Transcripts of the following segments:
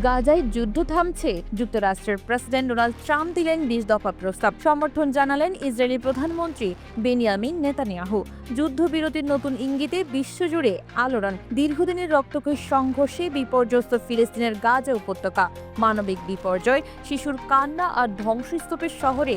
গাজায় যুদ্ধ থামছে। যুক্তরাষ্ট্রের প্রেসিডেন্ট ডোনাল্ড ট্রাম্প দিলেন বিশ দফা প্রস্তাব। সমর্থন জানালেন ইসরায়েলি প্রধানমন্ত্রী বেনিয়ামিন নেতানিয়াহু। যুদ্ধবিরতির নতুন ইঙ্গিতে বিশ্বজুড়ে আলোড়ন। দীর্ঘদিনের রক্তক্ষয়ী সংঘর্ষে বিপর্যস্ত ফিলিস্তিনের গাজা উপত্যকা। মানবিক বিপর্যয়, শিশুর কান্না আর ধ্বংসস্তূপের শহরে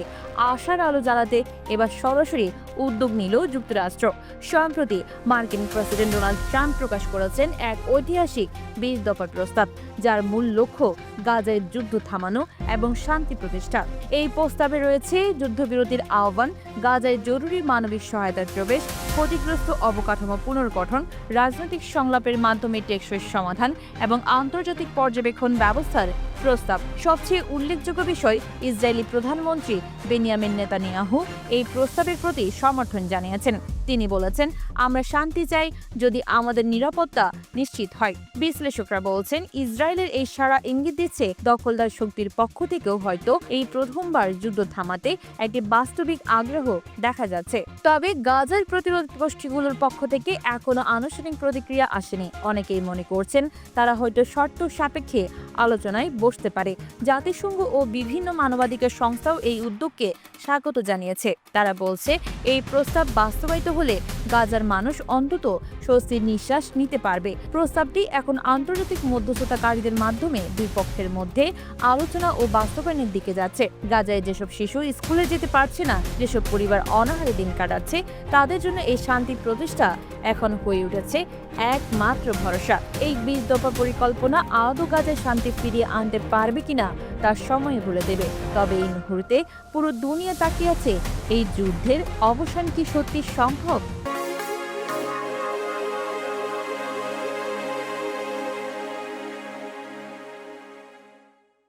আশার আলো জ্বালাতে এবার সরাসরি উদ্যোগ নিল যুক্তরাষ্ট্র। সম্প্রতি মার্কিন প্রেসিডেন্ট ডোনাল্ড ট্রাম্প প্রকাশ করেছেন এক ঐতিহাসিক বিশ দফা প্রস্তাব। যার মূল লক্ষ্য গাজায় যুদ্ধ থামানো এবং শান্তি প্রতিষ্ঠা। এই প্রস্তাবে রয়েছে যুদ্ধবিরতির আহ্বান, গাজায় জরুরি মানবিক সহায়তার প্রবেশ, ক্ষতিগ্রস্ত অবকাঠামো পুনর্গঠন, রাজনৈতিক সংলাপের মাধ্যমে টেকসই সমাধান এবং আন্তর্জাতিক পর্যবেক্ষণ ব্যবস্থার প্রস্তাব। সবচেয়ে উল্লেখযোগ্য বিষয়, ইসরায়েলি প্রধানমন্ত্রী বেনিয়ামিন নেতানিয়াহু এই প্রস্তাবের প্রতি সমর্থন জানিয়েছেন। তিনি বলেছেন, আমরা শান্তি চাই যদি আমাদের নিরাপত্তা নিশ্চিত হয়। বিশ্লেষকরা বলছেন, ইসরায়েলের এই সারা ইঙ্গিত দিচ্ছে দখলদার শক্তির পক্ষ থেকেও হয়তো এই প্রথমবার যুদ্ধ থামাতে একটি বাস্তবিক আগ্রহ দেখা যাচ্ছে। তবে গাজার প্রতিরোধ গোষ্ঠীগুলোর পক্ষ থেকে এখনও আনুষ্ঠানিক প্রতিক্রিয়া আসেনি। অনেকেই মনে করছেন, তারা হয়তো শর্ত সাপেক্ষে আলোচনায় বসতে পারে। জাতিসংঘ ও বিভিন্ন মানবাধিকার সংস্থাও এই উদ্যোগকে স্বাগত জানিয়েছে। তারা বলছে, এই প্রস্তাব বাস্তবায়িত হলে গাজার মানুষ অন্তত স্বস্তির নিঃশ্বাস নিতে পারবে। প্রস্তাবটি এখন আন্তর্জাতিক মধ্যস্থতাকারীদের মাধ্যমে দুই পক্ষের মধ্যে আলোচনা ও বাস্তবায়নের দিকে যাচ্ছে। গাজায় যেসব শিশু স্কুলে যেতে পারছে না, যেসব পরিবার অনাহারে দিন কাটাচ্ছে, তাদের জন্য এই শান্তি প্রতিষ্ঠা এখন হয়ে উঠেছে একমাত্র ভরসা। এই বিশ দফা পরিকল্পনা আদৌ গাজায় শান্তি ফিরিয়ে আনতে পারবে কিনা তার সময় বলে দেবে। তবে এই মুহূর্তে পুরো দুনিয়া তাকিয়ে আছে, এই যুদ্ধের অবসান কি সত্যি সম্ভব?